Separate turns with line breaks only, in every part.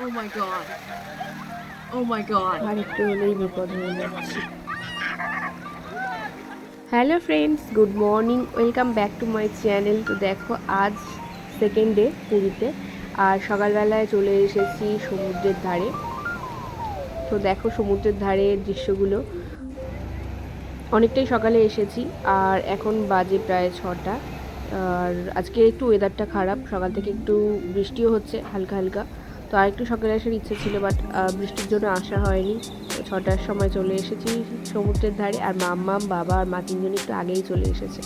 Oh my god. Oh my god.
আর একটু হলেই বিপদ হয়ে যাচ্ছে hello friends good morning welcome back to my channel তো দেখো, আজ সেকেন্ড ডে পুরীতে। আর সকালবেলায় চলে এসেছি সমুদ্রের ধারে। তো দেখো, সমুদ্রের ধারে দৃশ্যগুলো। অনেকটাই সকালে এসেছি, আর এখন বাজে প্রায় ছটা। আর আজকে একটু ওয়েদারটা খারাপ। সকাল থেকে একটু বৃষ্টিও হচ্ছে, হালকা হালকা। তো আরেকটু সকালে আসার ইচ্ছে ছিল বাট বৃষ্টির জন্য আসা হয়নি। ছটার সময় চলে এসেছি সমুদ্রের ধারে, আর মাম্মাম বাবা আর মা তিনজন একটু আগেই চলে এসেছে।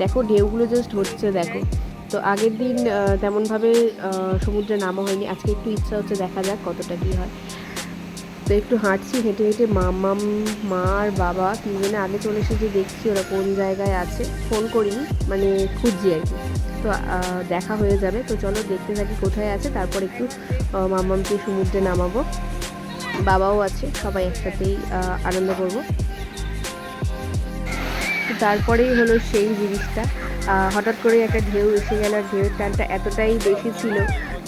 দেখো, ঢেউগুলো জাস্ট হচ্ছে, দেখো। তো আগের দিন তেমনভাবে সমুদ্রে নামা হয়নি। আজকে একটু ইচ্ছা হচ্ছে দেখা যাক কতটা কী হয়। তো একটু হাঁটছি, হেঁটে হেঁটে মামাম মা আর বাবা তিনজনে আগে চলে এসেছে, দেখছি ওরা কোন জায়গায় আছে। ফোন করিনি মানে খুঁজছি আর কি। তো দেখা হয়ে যাবে। তো চলো দেখতে থাকি কোথায় আছে, তারপর একটু মামামকে সমুদ্রে নামাবো। বাবাও আছে, সবাই একসাথেই আনন্দ করব। তারপরেই হলো সেই জিনিসটা। হঠাৎ করে একটা ঢেউ এসে গেল, আর ঢেউয়ের টানটা এতটাই বেশি ছিল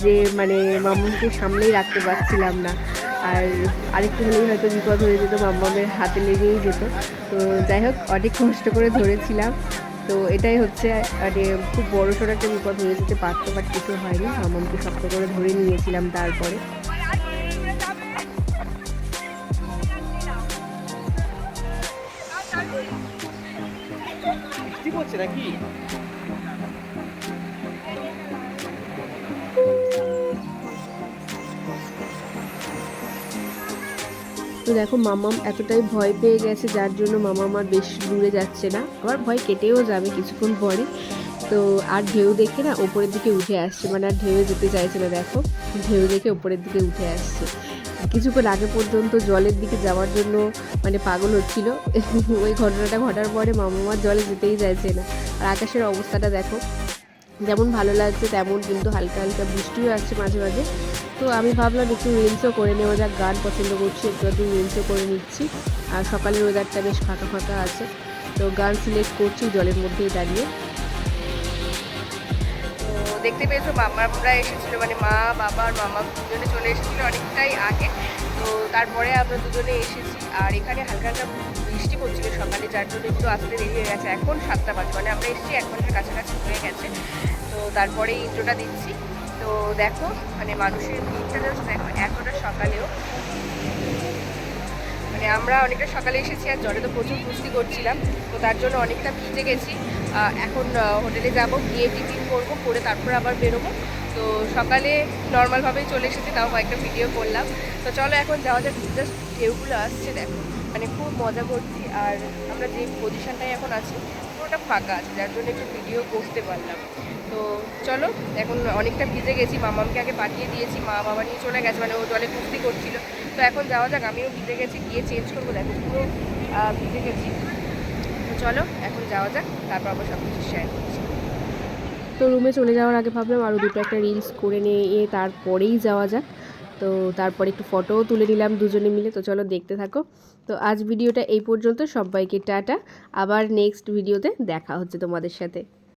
যে মানে মাম্মামকে সামনেই রাখতে পারছিলাম না। আর আরেকটু হলেই হয়তো বিপদ হয়ে যেত মাম্মামের হাতে লেগেই যেত। তো যাই হোক, অনেক কষ্ট করে ধরেছিলাম। তো এটাই হচ্ছে মানে খুব বড় সড়ো একটা বিপদ হয়ে যেতে পারতো বাট কিছু হয়নি। আমাকে শক্ত করে ধরে নিয়েছিলাম তারপরে।
নাকি?
তো দেখো মামাম এতটাই ভয় পেয়ে গেছে, যার জন্য মামা আমার বেশ দূরে যাচ্ছে না। আবার ভয় কেটেও যাবে কিছুক্ষণ পরে। তো আর ঢেউ দেখে না ওপরের দিকে উঠে আসছে মানে আর ঢেউ যেতে চাইছে না। দেখো, ঢেউ দেখে ওপরের দিকে উঠে আসছে। কিছুক্ষণ আগে পর্যন্ত জলের দিকে যাওয়ার জন্য মানে পাগল হচ্ছিল। ওই ঘটনাটা ঘটার পরে মামা জলে যেতেই চাইছে না। আর আকাশের অবস্থাটা দেখো যেমন ভালো লাগছে, তেমন কিন্তু হালকা হালকা বৃষ্টিও আসছে মাঝে মাঝে। তো আমি ভাবলাম একটু রিলসও করে নেওয়া যাক, গান পছন্দ করছি, একটু একটু রিলসও করে নিচ্ছি। আর সকালের ওয়েদারটা বেশ ফাঁকা ফাঁকা আছে। তো গান সিলেক্ট করছি জলের মধ্যেই দাঁড়িয়ে।
দেখতে পেয়েছ মামারা এসেছিল মানে মা, বাবা আর মামা দুজনে চলে এসেছিল অনেকটাই আগে। তো তারপরে আমরা দুজনে এসেছি, আর এখানে হালকা হালকা বৃষ্টি পড়ছিল সকালে, যার জন্য একটু আসতে দেরি হয়ে গেছে। এখন সাতটা বাজে মানে আমরা এসেছি এক ঘণ্টার কাছাকাছি হয়ে গেছে। তারপরে ইন্ট্রোটা দিচ্ছি। তো দেখো মানে মানুষের ভিড়টা দেখো এতটা সকালেও। মানে আমরা অনেকটা সকালে এসেছি আর জলে তো প্রচুর কুস্তি করছিলাম। তো তার জন্য অনেকটা ভিজে গেছি। এখন হোটেলে যাব, গিয়ে টিফিন করব, করে তারপর আবার বেরোবো। তো সকালে নর্মালভাবেই চলে এসেছি, তাও কয়েকটা ভিডিও করলাম। তো চলো এখন যাওয়া যাক জাস্ট ঢেউগুলো আসছে, দেখো। মানে খুব মজা করছি। আর আমরা যে পজিশনটায় এখন আছি পুরোটা ফাঁকা আছে, যার জন্য একটু ভিডিও করতে পারলাম। তো চলো, এখন অনেকটা ভিজে গেছি, মামামকে আগে পাঠিয়ে দিয়েছি, মা বাবা নিয়ে চলে গেছে মানে ও জলে কুস্তি করছিল। তো এখন যাওয়া যাক, আমিও ভিজে গেছি, গিয়ে চেঞ্জ করব, দেখো পুরো ভিজে গেছি। তো চলো, এখন যাওয়া যাক, তারপর আবার সব কিছু শেয়ার করছি।
তো রুমে চলে যাওয়ার আগে ভাবলাম আরও দুটো একটা রিলস করে নিয়ে, তারপরেই যাওয়া যাক। তো তারপর একটু ফটোও তুলে নিলাম দুজনে মিলে, তো চলো দেখতে থাকো। তো আজ ভিডিওটা এই পর্যন্ত, সবাইকে টাটা। আবার নেক্সট ভিডিওতে দেখা হচ্ছে তোমাদের সাথে।